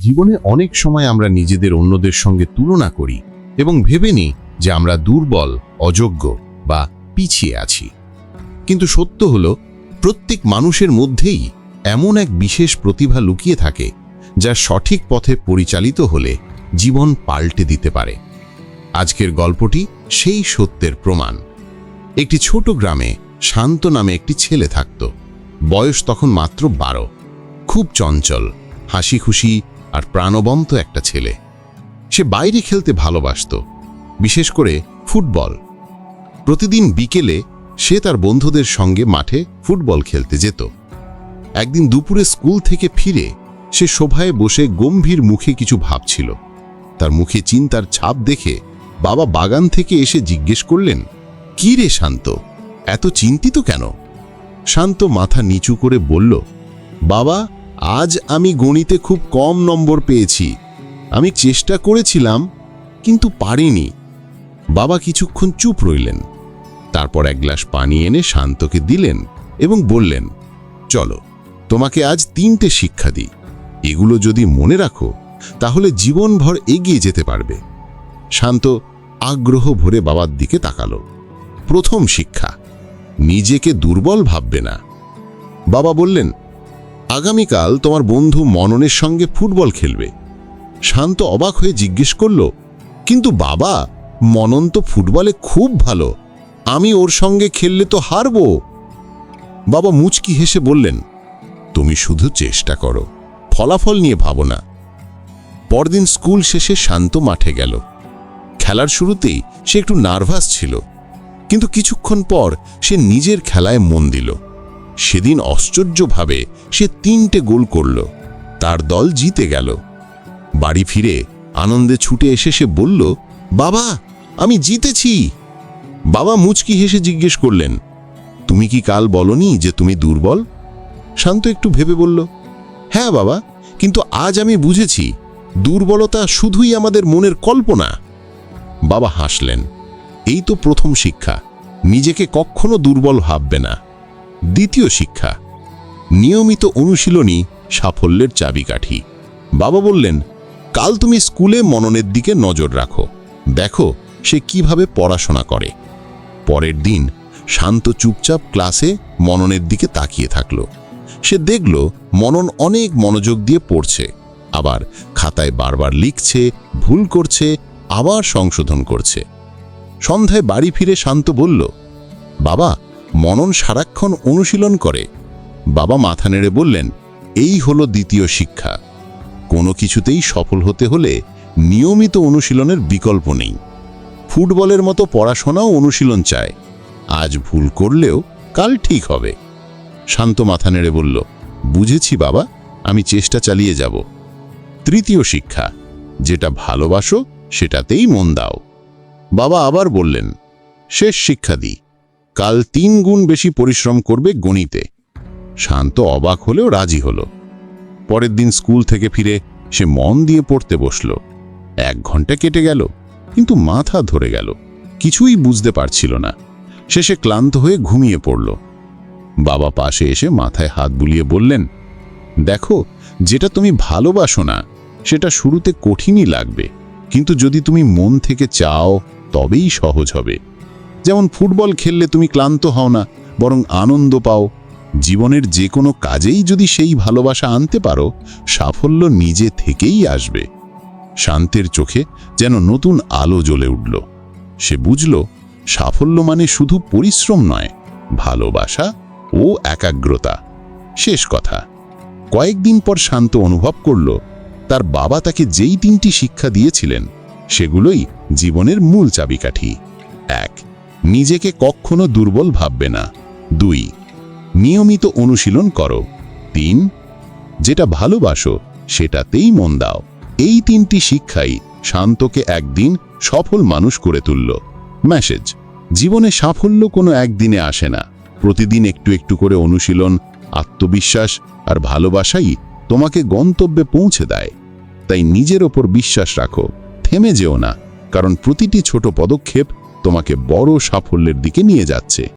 জীবনে অনেক সময় আমরা নিজেদের অন্যদের সঙ্গে তুলনা করি এবং ভেবে নিই যে আমরা দুর্বল, অযোগ্য বা পিছিয়ে আছি। কিন্তু সত্য হল, প্রত্যেক মানুষের মধ্যেই এমন এক বিশেষ প্রতিভা লুকিয়ে থাকে যা সঠিক পথে পরিচালিত হলে জীবন পাল্টে দিতে পারে। আজকের গল্পটি সেই সত্যের প্রমাণ। একটি ছোট গ্রামে শান্ত নামে একটি ছেলে থাকত। বয়স তখন মাত্র বারো। খুব চঞ্চল হাসি খুশি আর প্রাণবন্ত একটা ছেলে। সে বাইরে খেলতে ভালোবাসত, বিশেষ করে ফুটবল। প্রতিদিন বিকেলে সে তার বন্ধুদের সঙ্গে মাঠে ফুটবল খেলতে যেত। একদিন দুপুরে স্কুল থেকে ফিরে সে শোভায় বসে গম্ভীর মুখে কিছু ভাবছিল। তার মুখে চিন্তার ছাপ দেখে বাবা বাগান থেকে এসে জিজ্ঞেস করলেন, কি রে শান্ত? এত চিন্তিত কেন? শান্ত মাথা নিচু করে বলল, বাবা আজ আমি গণিতে খুব কম নম্বর পেয়েছি। আমি চেষ্টা করেছিলাম, কিন্তু পারিনি। বাবা কিছুক্ষণ চুপ রইলেন। তারপর এক গ্লাস পানি এনে শান্তকে দিলেন এবং বললেন, চলো, তোমাকে আজ তিনটে শিক্ষা দিই। এগুলো যদি মনে রাখো, তাহলে জীবনভর এগিয়ে যেতে পারবে। শান্ত আগ্রহ ভরে বাবার দিকে তাকালো। প্রথম শিক্ষা, নিজেকে দুর্বল ভাববে না। বাবা বললেন আগামীকাল তোমার বন্ধু মননের সঙ্গে ফুটবল খেলবে। শান্ত অবাক হয়ে জিজ্ঞেস করল, কিন্তু বাবা, মনন তো ফুটবলে খুব ভালো। আমি ওর সঙ্গে খেললে তো হারবো। বাবা মুচকি হেসে বললেন, তুমি শুধু চেষ্টা করো, ফলাফল নিয়ে ভাবো না। পরদিন স্কুল শেষে শান্ত মাঠে গেল। খেলার শুরুতেই সে একটু নার্ভাস ছিল, কিন্তু কিছুক্ষণ পর সে নিজের খেলায় মন দিল। সেদিন আশ্চর্যভাবে সে তিনটে গোল করল। তার দল জিতে গেল। বাড়ি ফিরে আনন্দে ছুটে এসে সে বলল, বাবা, আমি জিতেছি। বাবা মুচকি হেসে জিজ্ঞেস করলেন, তুমি কি কাল বলনি যে তুমি দুর্বল? শান্ত একটু ভেবে বলল হ্যাঁ বাবা, কিন্তু আজ আমি বুঝেছি, দুর্বলতা শুধুই আমাদের মনের কল্পনা। বাবা হাসলেন, এই তো প্রথম শিক্ষা, নিজেকে কখনো দুর্বল ভাববে না। দ্বিতীয় শিক্ষা, নিয়মিত অনুশীলনী সাফল্যের চাবিকাঠি। বাবা বললেন, কাল তুমি স্কুলে মননের দিকে নজর রাখো। দেখো সে কীভাবে পড়াশোনা করে। পরের দিন শান্ত চুপচাপ ক্লাসে মননের দিকে তাকিয়ে থাকল। সে দেখল মনন অনেক মনোযোগ দিয়ে পড়ছে, আবার খাতায় বারবার লিখছে, ভুল করছে, আবার সংশোধন করছে। সন্ধ্যায় বাড়ি ফিরে শান্ত বলল, বাবা মনন সারাক্ষণ অনুশীলন করে। বাবা মাথা নেড়ে বললেন, এই হলো দ্বিতীয় শিক্ষা। কোনো কিছুতেই সফল হতে হলে নিয়মিত অনুশীলনের বিকল্প নেই। ফুটবলের মতো পড়াশোনাও অনুশীলন চায়। আজ ভুল করলেও কাল ঠিক হবে। শান্ত মাথা নেড়ে বলল, বুঝেছি বাবা, আমি চেষ্টা চালিয়ে যাব। তৃতীয় শিক্ষা, যেটা ভালোবাসো সেটাতেই মন দাও। বাবা আবার বললেন, শেষ শিক্ষা দিই। কাল তিন গুণ বেশি পরিশ্রম করবে গণিতে। শান্ত অবাক হলেও রাজি হলো। পরের দিন স্কুল থেকে ফিরে সে মন দিয়ে পড়তে বসল। এক ঘণ্টা কেটে গেল, কিন্তু মাথা ধরে গেল। কিছুই বুঝতে পারছিল না। শেষে ক্লান্ত হয়ে ঘুমিয়ে পড়ল। বাবা পাশে এসে মাথায় হাত বুলিয়ে বললেন, দেখো, যেটা তুমি ভালোবাসো না, সেটা শুরুতে কঠিনই লাগবে, কিন্তু যদি তুমি মন থেকে চাও, তবেই সহজ হবে। যেমন ফুটবল খেললে তুমি ক্লান্ত হও না, বরং আনন্দ পাও। জীবনের যে কোনো কাজেই যদি সেই ভালোবাসা আনতে পারো, সাফল্য নিজে থেকেই আসবে। শান্তের চোখে যেন নতুন আলো জ্বলে উঠল। সে বুঝল, সাফল্য মানে শুধু পরিশ্রম নয়, ভালোবাসা ও একাগ্রতা। শেষ কথা। কয়েকদিন পর শান্ত অনুভব করল, তার বাবা তাকে যেই তিনটি শিক্ষা দিয়েছিলেন, সেগুলোই জীবনের মূল চাবিকাঠি। এক নিজেকে কখনো দুর্বল ভাববে না। দুই, নিয়মিত অনুশীলন করো। তিন, যেটা ভালোবাসো, সেটাতেই মন দাও। এই তিনটি শিক্ষাই শান্তকে একদিন সফল মানুষ করে তুলল। মেসেজ, জীবনে সাফল্য কোনো একদিনে আসে না। প্রতিদিন একটু একটু করে অনুশীলন, আত্মবিশ্বাস আর ভালোবাসাই তোমাকে গন্তব্যে পৌঁছে দেয়। তাই নিজের ওপর বিশ্বাস রাখো। থেমে যেও না, কারণ প্রতিটি ছোট পদক্ষেপ তোমাকে বড় সাফল্যের দিকে নিয়ে যাচ্ছে।